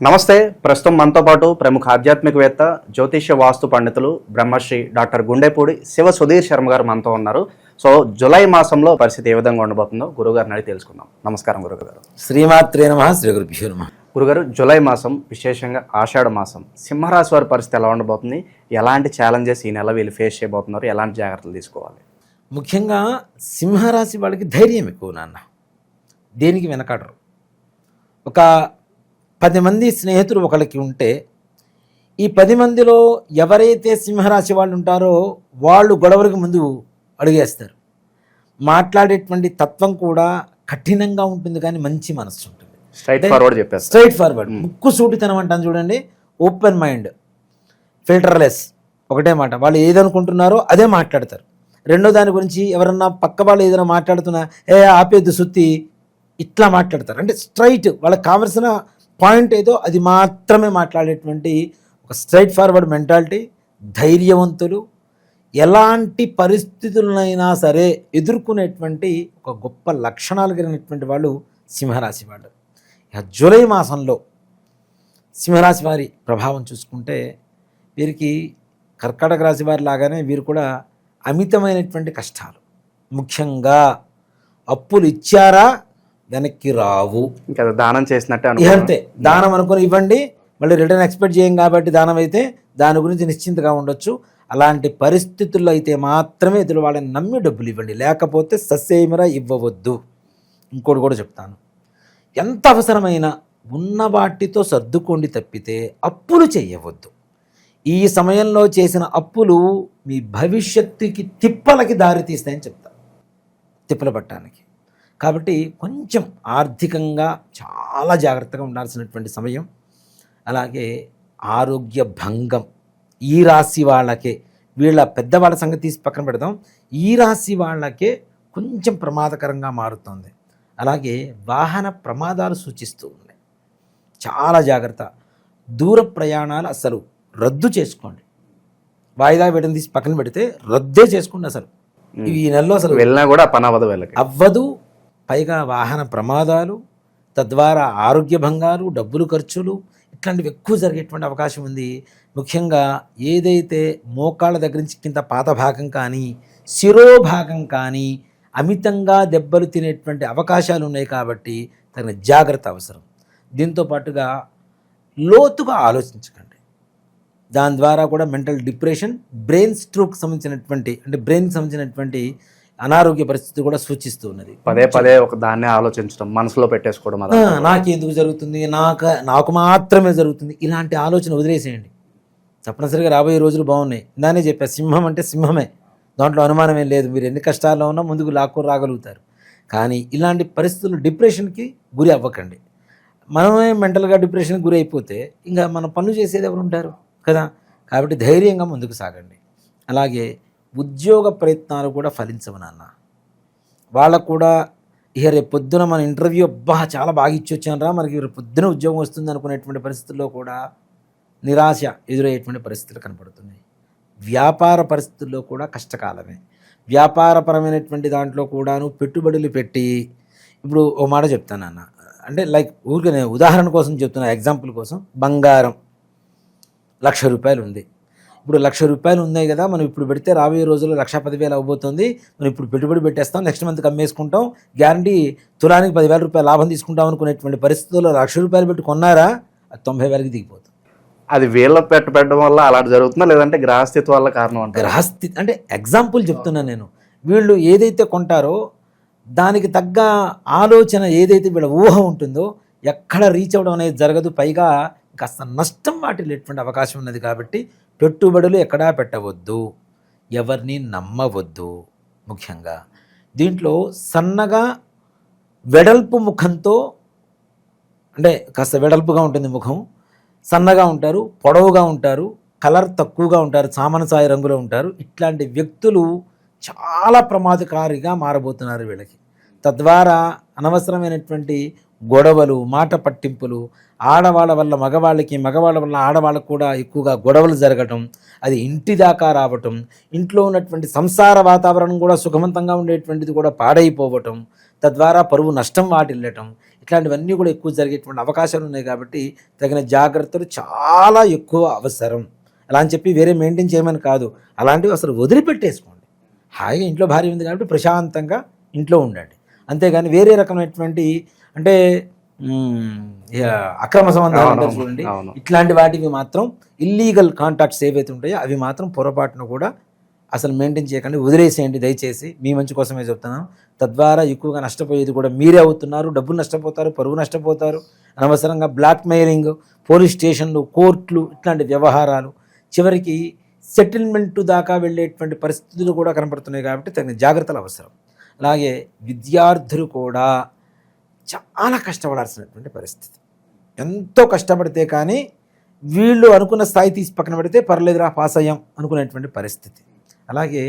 నమస్తే. ప్రస్తుతం మనతో పాటు ప్రముఖ ఆధ్యాత్మికవేత్త జ్యోతిష్య వాస్తు పండితులు బ్రహ్మశ్రీ డాక్టర్ గుండెపూడి శివ సుధీర్ శర్మ గారు మనతో ఉన్నారు. సో జూలై మాసంలో పరిస్థితి ఏ విధంగా ఉండబోతుందో గురుగారిని అడిగి తెలుసుకుందాం. నమస్కారం గురుగారు శ్రీమాత్రే నమ శ్రీ గురుభ్యో నమ. గురుగారు జూలై మాసం విశేషంగా ఆషాఢ మాసం సింహరాశి వారి పరిస్థితి ఎలా ఉండబోతుంది? ఎలాంటి ఛాలెంజెస్ ఈ నెల వీళ్ళు ఫేస్ చేయబోతున్నారు? ఎలాంటి జాగ్రత్తలు తీసుకోవాలి? ముఖ్యంగా సింహరాశి వాళ్ళకి ధైర్యం ఎక్కువ నాన్న. దేనికి వెనకాడరు? ఒక పది మంది స్నేహితులు ఒకళ్ళకి ఉంటే ఈ పది మందిలో ఎవరైతే సింహరాశి వాళ్ళు ఉంటారో వాళ్ళు గొడవలకు ముందు అడుగేస్తారు. మాట్లాడేటువంటి తత్వం కూడా కఠినంగా ఉంటుంది కానీ మంచి మనస్సు ఉంటుంది. స్ట్రైట్ ఫార్వర్డ్ చెప్పేస్తారు. స్ట్రైట్ ఫార్వర్డ్ ముక్కు సూటితనం అంటాను చూడండి. ఓపెన్ మైండ్ ఫిల్టర్లెస్ ఒకటే మాట. వాళ్ళు ఏదనుకుంటున్నారో అదే మాట్లాడతారు. రెండో దాని గురించి ఎవరన్నా పక్క వాళ్ళు ఏదైనా మాట్లాడుతున్నా ఏ ఆపేద్దు సుత్తి. ఇట్లా మాట్లాడతారు. అంటే స్ట్రైట్ వాళ్ళకి కావలసిన పాయింట్ ఏదో అది మాత్రమే మాట్లాడేటువంటి ఒక స్ట్రైట్ ఫార్వర్డ్ మెంటాలిటీ ధైర్యవంతులు ఎలాంటి పరిస్థితులనైనా సరే ఎదుర్కొనేటువంటి ఒక గొప్ప లక్షణాలు కలిగినటువంటి వాళ్ళు సింహరాశి వాళ్ళు. ఇక జూలై మాసంలో సింహరాశి వారి ప్రభావం చూసుకుంటే వీరికి కర్కాటక రాశి వారి లాగానే వీరు కూడా అమితమైనటువంటి కష్టాలు. ముఖ్యంగా అప్పులు ఇచ్చారా? వెనక్కి రావు. ఇంకా దానం చేసినట్టే అంతే. దానం అనుకుని ఇవ్వండి మళ్ళీ రిటర్న్ ఎక్స్పెక్ట్ చేయం కాబట్టి దానం అయితే దాని గురించి నిశ్చింతగా ఉండొచ్చు. అలాంటి పరిస్థితుల్లో అయితే మాత్రమే ఎదురు వాళ్ళని నమ్మి డబ్బులు ఇవ్వండి. లేకపోతే ససేమిరా ఇవ్వవద్దు. ఇంకోటి కూడా చెప్తాను. ఎంత అవసరమైన ఉన్న వాటితో సర్దుకోండి తప్పితే అప్పులు చేయవద్దు. ఈ సమయంలో చేసిన అప్పులు మీ భవిష్యత్తుకి తిప్పలకి దారి తీస్తాయని చెప్తా తిప్పల పట్టడానికి. కాబట్టి కొంచెం ఆర్థికంగా చాలా జాగ్రత్తగా ఉండాల్సినటువంటి సమయం. అలాగే ఆరోగ్య భంగం. ఈ రాశి వాళ్ళకే వీళ్ళ పెద్దవాళ్ళ సంగతి తీసి పక్కన పెడదాం. ఈ రాశి వాళ్ళకే కొంచెం ప్రమాదకరంగా మారుతుంది. అలాగే వాహన ప్రమాదాలు సూచిస్తూ ఉన్నాయి. చాలా జాగ్రత్త. దూర ప్రయాణాలు అసలు రద్దు చేసుకోండి. వాయిదా వేయడం తీసి పక్కన పెడితే రద్దే చేసుకోండి అసలు. ఈ నెలలో అసలు వెళ్ళినా కూడా పని అవ్వదు వీళ్ళకి. అవ్వదు. పైగా వాహన ప్రమాదాలు తద్వారా ఆరోగ్య భంగాలు డబ్బులు ఖర్చులు ఇట్లాంటివి ఎక్కువ జరిగేటువంటి అవకాశం ఉంది. ముఖ్యంగా ఏదైతే మోకాళ్ళ దగ్గర నుంచి కింద పాత భాగం కానీ శిరోభాగం కానీ అమితంగా దెబ్బలు తినేటువంటి అవకాశాలు ఉన్నాయి కాబట్టి తగిన జాగ్రత్త అవసరం. దీంతో పాటుగా లోతుగా ఆలోచించకండి. దాని ద్వారా కూడా మెంటల్ డిప్రెషన్ బ్రెయిన్ స్ట్రోక్ సంబంధించినటువంటి అంటే బ్రెయిన్కి సంబంధించినటువంటి అనారోగ్య పరిస్థితి కూడా సూచిస్తూ ఉన్నది. పదే పదే ఒక దాన్నే ఆలోచించడం మనసులో పెట్టేసుకోవడం అదంతా. నాకెందుకు జరుగుతుంది? నాకు నాకు మాత్రమే జరుగుతుంది. ఇలాంటి ఆలోచన వదిలేసేయండి. తప్పనిసరిగా రాబోయే రోజులు బాగున్నాయి. దానే చెప్పా సింహం అంటే సింహమే. దాంట్లో అనుమానం ఏం లేదు. మీరు ఎన్ని కష్టాల్లో ఉన్నా ముందుకు లాక్కొని రాగలుగుతారు. కానీ ఇలాంటి పరిస్థితులు డిప్రెషన్కి గురి అవ్వకండి. మనమే మెంటల్గా డిప్రెషన్కి గురి అయిపోతే ఇంకా మన పనులు చేసేది ఎవరు ఉంటారు? కదా? కాబట్టి ధైర్యంగా ముందుకు సాగండి. అలాగే ఉద్యోగ ప్రయత్నాలు కూడా ఫలించవు నాన్న. వాళ్ళకు కూడా ఇక రేపు పొద్దున మన ఇంటర్వ్యూ అబ్బా చాలా బాగా ఇచ్చి వచ్చాను రా మనకి రేపు పొద్దున ఉద్యోగం వస్తుంది అనుకునేటువంటి పరిస్థితుల్లో కూడా నిరాశ ఎదురయ్యేటువంటి పరిస్థితులు కనపడుతున్నాయి. వ్యాపార పరిస్థితుల్లో కూడా కష్టకాలమే. వ్యాపారపరమైనటువంటి దాంట్లో కూడాను పెట్టుబడులు పెట్టి ఇప్పుడు ఓ మాట చెప్తాను అన్న అంటే లైక్ ఊరికే నేను ఉదాహరణ కోసం చెప్తున్నా ఎగ్జాంపుల్ కోసం. బంగారం లక్ష రూపాయలు ఉంది ఇప్పుడు లక్ష రూపాయలు ఉన్నాయి కదా మనం ఇప్పుడు పెడితే రాబోయే రోజుల్లో లక్ష పదివేలు అవ్వబోతుంది. మనం ఇప్పుడు పెట్టుబడి పెట్టేస్తాం నెక్స్ట్ మంత్కి అమ్మేసుకుంటాం గ్యారంటీ తులానికి పదివేల రూపాయలు లాభం తీసుకుంటాం అనుకునేటువంటి పరిస్థితుల్లో లక్ష రూపాయలు పెట్టి కొన్నారా అది తొంభై వేలకి దిగిపోతుంది. అది వీళ్ళ పెట్ట పెట్టడం వల్ల అలాంటి జరుగుతుందా లేదంటే గ్రహస్థితి వల్ల కారణం అంటారు? గ్రహస్థితి అంటే ఎగ్జాంపుల్ చెప్తున్నా నేను. వీళ్ళు ఏదైతే కొంటారో దానికి తగ్గ ఆలోచన ఏదైతే వీళ్ళ ఊహ ఉంటుందో ఎక్కడ రీచ్ అవ్వడం అనేది జరగదు. పైగా కాస్త నష్టం వాటిల్లేటువంటి అవకాశం ఉన్నది కాబట్టి పెట్టుబడులు ఎక్కడా పెట్టవద్దు ఎవరిని నమ్మవద్దు ముఖ్యంగా. దీంట్లో సన్నగా వెడల్పు ముఖంతో అంటే కాస్త వెడల్పుగా ఉంటుంది ముఖం సన్నగా ఉంటారు పొడవుగా ఉంటారు కలర్ తక్కువగా ఉంటారు సాయి రంగులో ఉంటారు. ఇట్లాంటి వ్యక్తులు చాలా ప్రమాదకారిగా మారబోతున్నారు వీళ్ళకి. తద్వారా అనవసరమైనటువంటి గొడవలు మాట పట్టింపులు ఆడవాళ్ళ వల్ల మగవాళ్ళకి మగవాళ్ళ వల్ల ఆడవాళ్ళకు కూడా ఎక్కువగా గొడవలు జరగటం అది ఇంటి దాకా రావటం ఇంట్లో ఉన్నటువంటి సంసార వాతావరణం కూడా సుఖవంతంగా ఉండేటువంటిది కూడా పాడైపోవటం తద్వారా పరువు నష్టం వాటిల్లటం ఇట్లాంటివన్నీ కూడా ఎక్కువ జరిగేటువంటి అవకాశాలు ఉన్నాయి కాబట్టి తగిన జాగ్రత్తలు చాలా ఎక్కువ అవసరం. అలా అని చెప్పి వేరే మెయింటైన్ చేయమని కాదు అలాంటివి అసలు వదిలిపెట్టేసుకోండి. హాయిగా ఇంట్లో భార్య ఉంది కాబట్టి ప్రశాంతంగా ఇంట్లో ఉండండి. అంతేగాని వేరే రకమైనటువంటి అంటే అక్రమ సంబంధాలు అంటారు చూడండి. ఇట్లాంటి వాటివి మాత్రం ఇల్లీగల్ కాంటాక్ట్స్ ఏవైతే ఉంటాయో అవి మాత్రం పొరపాటును కూడా అసలు మెయింటైన్ చేయకండి వదిలేసేయండి. దయచేసి మీ మంచి కోసమే చెప్తున్నాను. తద్వారా ఎక్కువగా నష్టపోయేది కూడా మీరే అవుతున్నారు. డబ్బులు నష్టపోతారు పరువు నష్టపోతారు. అనవసరంగా బ్లాక్ మెయిలింగ్ పోలీస్ స్టేషన్లు కోర్టులు ఇట్లాంటి వ్యవహారాలు చివరికి సెటిల్మెంట్ దాకా వెళ్ళేటువంటి పరిస్థితులు కూడా కనపడుతున్నాయి కాబట్టి తగిన జాగ్రత్తలు అవసరం. అలాగే విద్యార్థులు కూడా చాలా కష్టపడాల్సినటువంటి పరిస్థితి. ఎంతో కష్టపడితే కానీ వీళ్ళు అనుకున్న స్థాయి తీసి పక్కన పెడితే పర్లేదురా పాస్ అయ్యాం అనుకునేటువంటి పరిస్థితి. అలాగే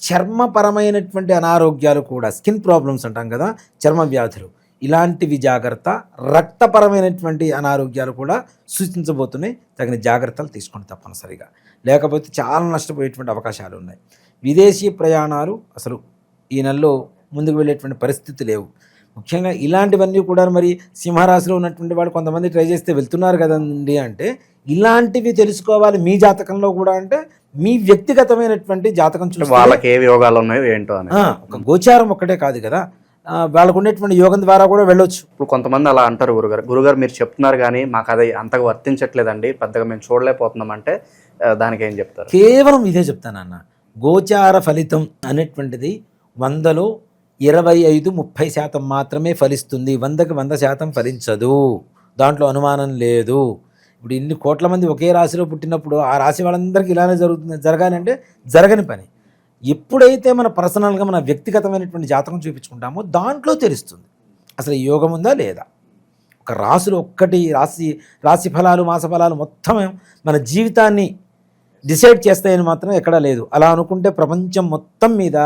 చర్మపరమైనటువంటి అనారోగ్యాలు కూడా స్కిన్ ప్రాబ్లమ్స్ అంటాం కదా చర్మ వ్యాధులు ఇలాంటివి జాగ్రత్త రక్తపరమైనటువంటి అనారోగ్యాలు కూడా సూచించబోతున్నాయి. తగిన జాగ్రత్తలు తీసుకోండి తప్పనిసరిగా. లేకపోతే చాలా నష్టపోయేటువంటి అవకాశాలు ఉన్నాయి. విదేశీ ప్రయాణాలు అసలు ఈ నెలలో ముందుకు వెళ్ళేటువంటి పరిస్థితి లేవు. ముఖ్యంగా ఇలాంటివన్నీ కూడా మరి సింహరాశిలో ఉన్నటువంటి వాళ్ళు కొంతమంది ట్రై చేస్తే వెళ్తున్నారు కదండి అంటే ఇలాంటివి తెలుసుకోవాలి మీ జాతకంలో కూడా అంటే మీ వ్యక్తిగతమైనటువంటి జాతకం చూస్తే వాళ్ళకి ఏ యోగాలు ఉన్నాయో ఏంటో అని ఒక గోచారం ఒక్కటే కాదు కదా. వాళ్ళకు ఉండేటువంటి యోగం ద్వారా కూడా వెళ్ళొచ్చు. ఇప్పుడు కొంతమంది అలా అంటారు గురుగారు. గురుగారు మీరు చెప్తున్నారు కానీ మాకు అది అంతగా వర్తించట్లేదండి. పెద్దగా మేము చూడలేకపోతున్నాం అంటే దానికి ఏం చెప్తారు? కేవలం ఇదే చెప్తానన్న. గోచార ఫలితం అనేటువంటిది వందలో ఇరవై ఐదు ముప్పై శాతం మాత్రమే ఫలిస్తుంది. వందకి వంద శాతం ఫలించదు. దాంట్లో అనుమానం లేదు. ఇప్పుడు ఇన్ని కోట్ల మంది ఒకే రాశిలో పుట్టినప్పుడు ఆ రాశి వాళ్ళందరికీ ఇలానే జరుగుతుంది. జరగాలంటే జరగని పని. ఎప్పుడైతే మన పర్సనల్గా మన వ్యక్తిగతమైనటువంటి జాతకం చూపించుకుంటామో దాంట్లో తెలుస్తుంది. అసలు ఈ యోగం ఉందా లేదా? ఒక రాశులు ఒక్కటి రాశి రాశి ఫలాలు మాస ఫలాలు మొత్తం మన జీవితాన్ని డిసైడ్ చేస్తాయని మాత్రం ఎక్కడా లేదు. అలా అనుకుంటే ప్రపంచం మొత్తం మీద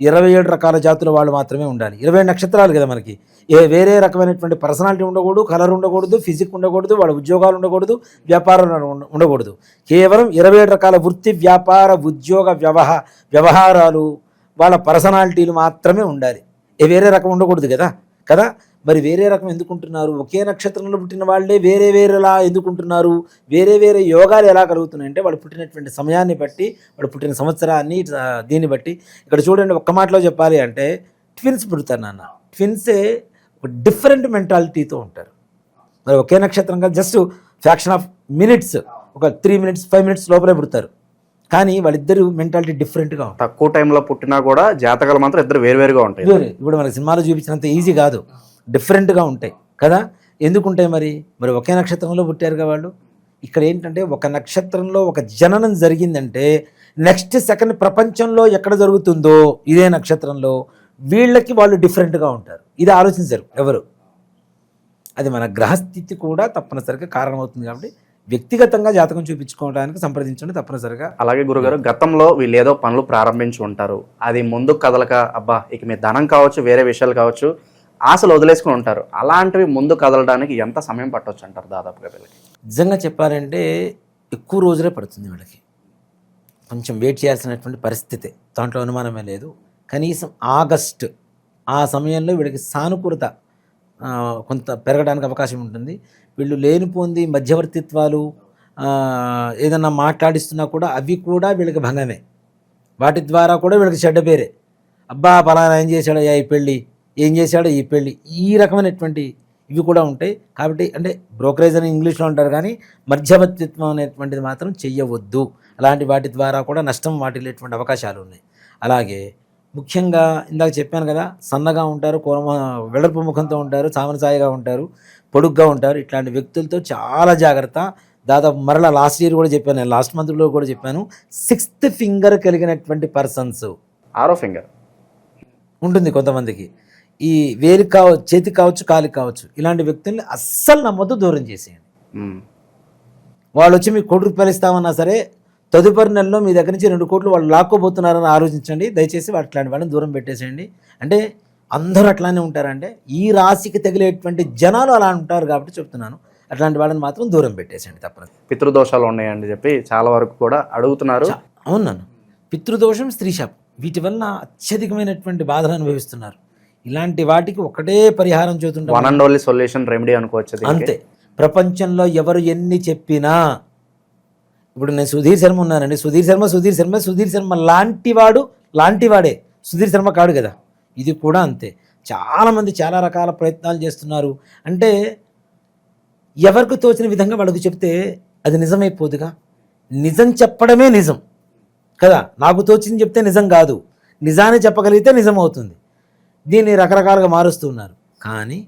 ఇరవై ఏడు రకాల జాతుల వాళ్ళు మాత్రమే ఉండాలి. ఇరవై నక్షత్రాలు కదా మనకి. ఏ వేరే రకమైనటువంటి పర్సనాలిటీ ఉండకూడదు కలర్ ఉండకూడదు ఫిజిక్ ఉండకూడదు వాళ్ళ ఉద్యోగాలు ఉండకూడదు వ్యాపారాలు ఉండ- ఉండకూడదు. కేవలం ఇరవై ఏడు రకాల వృత్తి వ్యాపార ఉద్యోగ వ్యవహ వ్యవహారాలు వాళ్ళ పర్సనాలిటీలు మాత్రమే ఉండాలి. ఏ వేరే రకం ఉండకూడదు కదా. కదా? మరి వేరే రకం ఎందుకుంటున్నారు? ఒకే నక్షత్రంలో పుట్టిన వాళ్ళే వేరే వేరేలా ఎందుకుంటున్నారు? వేరే వేరే యోగాలు ఎలా కలుగుతున్నాయంటే వాళ్ళు పుట్టినటువంటి సమయాన్ని బట్టి వాళ్ళు పుట్టిన సంవత్సరాన్ని దీన్ని బట్టి. ఇక్కడ చూడండి ఒక్క మాటలో చెప్పాలి అంటే ట్విన్స్ పుడతారు నాన్న. ట్విన్సే డిఫరెంట్ మెంటాలిటీతో ఉంటారు. మరి ఒకే నక్షత్రంగా జస్ట్ ఫ్యాక్షన్ ఆఫ్ మినిట్స్ ఒక త్రీ మినిట్స్ ఫైవ్ మినిట్స్ లోపలే పుడతారు. కానీ వాళ్ళిద్దరు మెంటాలిటీ డిఫరెంట్గా తక్కువ టైంలో పుట్టినా కూడా జాతకాలు మాత్రం ఇద్దరు వేరువేరుగా ఉంటాయి. ఇప్పుడు మన సినిమాలో చూపించినంత ఈజీ కాదు. డిఫరెంట్గా ఉంటాయి. కదా? ఎందుకు ఉంటాయి మరి? మరి ఒకే నక్షత్రంలో పుట్టారుగా వాళ్ళు? ఇక్కడ ఏంటంటే ఒక నక్షత్రంలో ఒక జననం జరిగిందంటే నెక్స్ట్ సెకండ్ ప్రపంచంలో ఎక్కడ జరుగుతుందో ఇదే నక్షత్రంలో వీళ్ళకి వాళ్ళు డిఫరెంట్గా ఉంటారు. ఇది ఆలోచించరు ఎవరు. అది మన గ్రహస్థితి కూడా తప్పనిసరిగా కారణమవుతుంది కాబట్టి వ్యక్తిగతంగా జాతకం చూపించుకోవడానికి సంప్రదించండి తప్పనిసరిగా. అలాగే గురుగారు గతంలో వీళ్ళు ఏదో పనులు ప్రారంభించి ఉంటారు. అది ముందుకు కదలక అబ్బా ఇక మీ ధనం కావచ్చు వేరే విషయాలు కావచ్చు ఆశలు వదిలేసుకుని ఉంటారు. అలాంటివి ముందు కదలడానికి ఎంత సమయం పట్టొచ్చు అంటారు దాదాపుగా వీళ్ళకి? నిజంగా చెప్పాలంటే ఎక్కువ రోజులే పడుతుంది వీళ్ళకి. కొంచెం వెయిట్ చేయాల్సినటువంటి పరిస్థితి. దాంట్లో అనుమానమే లేదు. కనీసం ఆగస్ట్ ఆ సమయంలో వీళ్ళకి సానుకూలత కొంత పెరగడానికి అవకాశం ఉంటుంది. వీళ్ళు లేనిపోంది మధ్యవర్తిత్వాలు ఏదన్నా మాట్లాడిస్తున్నా కూడా అవి కూడా వీళ్ళకి భంగమే. వాటి ద్వారా కూడా వీళ్ళకి చెడ్డ పేరే. అబ్బా పలానా ఏం చేశాడో ఈ పెళ్ళి? ఏం చేశాడో ఈ పెళ్ళి? ఈ రకమైనటువంటి ఇవి కూడా ఉంటాయి. కాబట్టి అంటే బ్రోకరేజ్ అని ఇంగ్లీష్లో అంటారు కానీ మధ్యవర్తిత్వం అనేటువంటిది మాత్రం చెయ్యవద్దు. అలాంటి వాటి ద్వారా కూడా నష్టం వాటిల్లేటువంటి అవకాశాలు ఉన్నాయి. అలాగే ముఖ్యంగా ఇందాక చెప్పాను కదా సన్నగా ఉంటారు కోరమ వెడల్పు ముఖంతో ఉంటారు సామనసాయిగా ఉంటారు పొడుగ్గా ఉంటారు. ఇట్లాంటి వ్యక్తులతో చాలా జాగ్రత్త. దాదాపు మరలా లాస్ట్ ఇయర్ కూడా చెప్పాను నేను లాస్ట్ మంత్లో కూడా చెప్పాను. సిక్స్త్ ఫింగర్ కలిగినటువంటి పర్సన్స్ ఆరో ఫింగర్ ఉంటుంది కొంతమందికి. ఈ వేలికి కావచ్చు చేతికి కావచ్చు కాలికి కావచ్చు ఇలాంటి వ్యక్తుల్ని అస్సలు నమ్మొద్దు దూరం చేసేయండి. వాళ్ళు వచ్చి మీకు కోటి రూపాయలు ఇస్తామన్నా సరే తదుపరి నెలలో మీ దగ్గర నుంచి రెండు కోట్లు వాళ్ళు లాక్కోబోతున్నారని ఆలోచించండి. దయచేసి అట్లాంటి వాళ్ళని దూరం పెట్టేసేయండి. అంటే అందరూ అట్లానే ఉంటారంటే ఈ రాశికి తగిలేటువంటి జనాలు అలా ఉంటారు కాబట్టి చెప్తున్నాను. అట్లాంటి వాళ్ళని మాత్రం దూరం పెట్టేసేయండి తప్పదు పితృదోషాలు ఉన్నాయని చెప్పి చాలా వరకు కూడా అడుగుతున్నారు. అవును నాన్న. పితృదోషం స్త్రీ శాపం. వీటి వల్ల అత్యధికమైనటువంటి బాధలు అనుభవిస్తున్నారు. ఇలాంటి వాటికి ఒకటే పరిహారం చూస్తుంటాం one and only solution remedy అనుకోవచ్చు. అంతే. ప్రపంచంలో ఎవరు ఎన్ని చెప్పినా ఇప్పుడు నేను సుధీర్ శర్మ ఉన్నానండి. సుధీర్ శర్మ సుధీర్ శర్మ సుధీర్ శర్మ లాంటివాడు లాంటివాడే. సుధీర్ శర్మ కాడు కదా. ఇది కూడా అంతే. చాలామంది చాలా రకాల ప్రయత్నాలు చేస్తున్నారు. అంటే ఎవరికి తోచిన విధంగా వాళ్ళకు చెప్తే అది నిజమైపోదుగా నిజం చెప్పడమే నిజం. కదా? నాకు తోచింది చెప్తే నిజం కాదు. నిజాన్ని చెప్పగలిగితే నిజం అవుతుంది. దీన్ని రకరకాలుగా మారుస్తున్నారు కానీ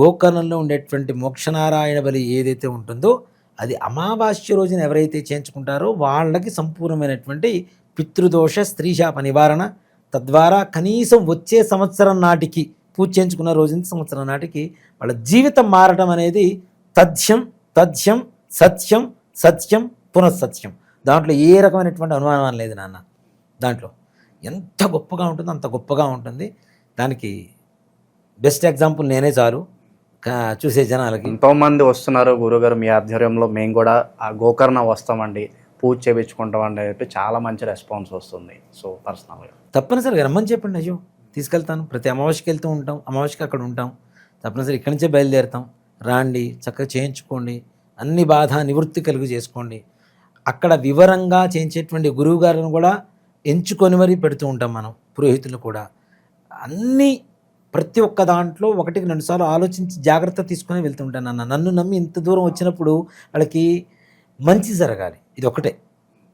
గోకర్ణంలో ఉండేటువంటి మోక్షనారాయణ బలి ఏదైతే ఉంటుందో అది అమావాస్య రోజున ఎవరైతే చేయించుకుంటారో వాళ్ళకి సంపూర్ణమైనటువంటి పితృదోష స్త్రీశాప నివారణ. తద్వారా కనీసం వచ్చే సంవత్సరం నాటికి పూజ చేయించుకున్న రోజు సంవత్సరం నాటికి వాళ్ళ జీవితం మారటం అనేది తథ్యం తథ్యం సత్యం సత్యం పునఃసత్యం. దాంట్లో ఏ రకమైనటువంటి అనుమానం లేదు నాన్న. దాంట్లో ఎంత గొప్పగా ఉంటుందో అంత గొప్పగా ఉంటుంది. దానికి బెస్ట్ ఎగ్జాంపుల్ నేనే చాలు. చూసే జనాలకి. ఎంతో మంది వస్తున్నారు గురుగారు మీ ఆధ్వర్యంలో. మేము కూడా ఆ గోకర్ణ వస్తామండి పూజ చేయించుకుంటామండి అని చెప్పి చాలా మంచి రెస్పాన్స్ వస్తుంది. సో పర్సనల్గా తప్పనిసరిగా రమ్మని చెప్పండి అయ్యో. తీసుకెళ్తాను. ప్రతి అమావాస్యకి వెళ్తూ ఉంటాం. అమావాస్యకి అక్కడ ఉంటాం. తప్పనిసరి ఇక్కడి నుంచే బయలుదేరుతాం. రాండి చక్కగా చేయించుకోండి. అన్ని బాధ నివృత్తి కలుగు చేసుకోండి. అక్కడ వివరంగా చేయించేటువంటి గురువు గారిని కూడా ఎంచుకొని మరీ పెడుతూ ఉంటాం మనం పురోహితులు కూడా. అన్నీ ప్రతి ఒక్క దాంట్లో ఒకటికి రెండుసార్లు ఆలోచించి జాగ్రత్త తీసుకొని వెళ్తుంటాను అన్న నన్ను నమ్మి ఇంత దూరం వచ్చినప్పుడు వాళ్ళకి మంచి జరగాలి. ఇది ఒకటే.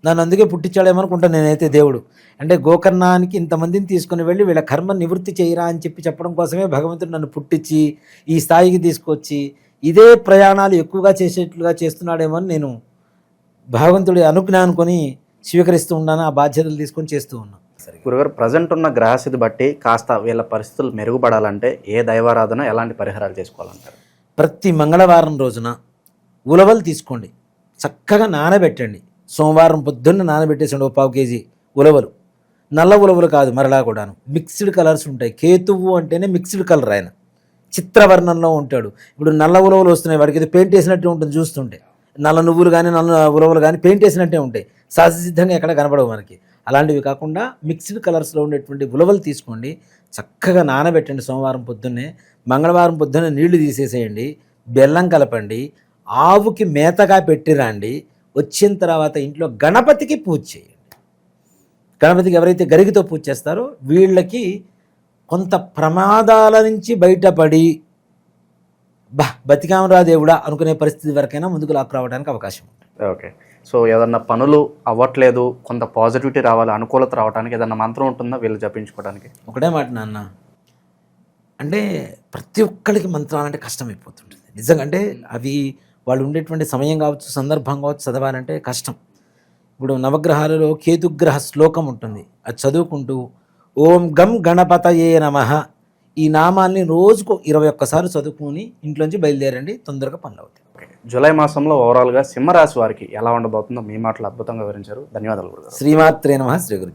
నన్ను అందుకే పుట్టించాడేమనుకుంటాను నేనైతే దేవుడు. అంటే గోకర్ణానికి ఇంతమందిని తీసుకుని వెళ్ళి వీళ్ళ కర్మ నివృత్తి చేయరా అని చెప్పి చెప్పడం కోసమే భగవంతుడు నన్ను పుట్టించి ఈ స్థాయికి తీసుకొచ్చి ఇదే ప్రయాణాలు ఎక్కువగా చేసేట్లుగా చేస్తున్నాడేమో అని నేను భగవంతుడి అనుజ్ఞ అనుకొని స్వీకరిస్తూ ఉన్నాను ఆ బాధ్యతలు తీసుకొని చేస్తూ ఉన్నాను. గురుగారు ప్రజెంట్ ఉన్న గ్రహస్థితి బట్టి కాస్త వీళ్ళ పరిస్థితులు మెరుగుపడాలంటే ఏ దైవారాధన ఎలాంటి పరిహారాలు చేసుకోవాలంటారు? ప్రతి మంగళవారం రోజున ఉలవలు తీసుకోండి. చక్కగా నానబెట్టండి. సోమవారం పొద్దున్న నానబెట్టేసండి ఒక పావు కేజీ ఉలవలు. నల్ల ఉలవలు కాదు మరలా కూడాను. మిక్స్డ్ కలర్స్ ఉంటాయి. కేతువు అంటేనే మిక్స్డ్ కలర్ ఆయన. చిత్రవర్ణంలో ఉంటాడు. ఇప్పుడు నల్ల ఉలవలు వస్తున్నాయి. వాడికి ఇది పెయింట్ వేసినట్టే ఉంటుంది చూస్తుంటే. నల్ల నువ్వులు కానీ నల్ల ఉలవలు కానీ పెయింట్ వేసినట్టే ఉంటాయి. సహజసిద్ధంగా ఎక్కడ కనబడవు మనకి. అలాంటివి కాకుండా మిక్స్డ్ కలర్స్లో ఉండేటువంటి ఉలవలు తీసుకోండి. చక్కగా నానబెట్టండి సోమవారం పొద్దున్నే. మంగళవారం పొద్దున్నే నీళ్ళు తీసేసేయండి. బెల్లం కలపండి. ఆవుకి మేతగా పెట్టిరండి వచ్చిన తర్వాత ఇంట్లో గణపతికి పూజ చేయండి. గణపతికి ఎవరైతే గరిగితో పూజ చేస్తారో వీళ్ళకి కొంత ప్రమాదాల నుంచి బయటపడి బా బతికామరా దేవుడా అనుకునే పరిస్థితి వరకైనా ముందుకు లాక్ రావడానికి అవకాశం ఉంది. ఓకే. సో ఏదన్నా పనులు అవ్వట్లేదు కొంత పాజిటివిటీ రావాలి అనుకూలత రావడానికి ఏదన్నా మంత్రం ఉంటుందా వీళ్ళు జపించుకోవడానికి? ఒకటే మాట నాన్న. అంటే ప్రతి ఒక్కరికి మంత్రాలంటే కష్టమైపోతుంటుంది. నిజంగా అంటే అవి వాళ్ళు ఉండేటువంటి సమయం కావచ్చు సందర్భం కావచ్చు చదవాలంటే కష్టం. ఇప్పుడు నవగ్రహాలలో కేతుగ్రహ శ్లోకం ఉంటుంది. అది చదువుకుంటూ ఓం గం గణపతయే నమ. ఈ నామాల్ని రోజుకు ఇరవై ఒక్కసారి చదువుకొని ఇంట్లోంచి బయలుదేరండి తొందరగా పనులు అవుతాయి జూలై మాసంలో ఓవరాల్గా సింహరాశి వారికి ఎలా ఉండబోతుందో మీ మాటలు అద్భుతంగా వివరించారు. ధన్యవాదాలు శ్రీమాత్రే నమ శ్రీ గురు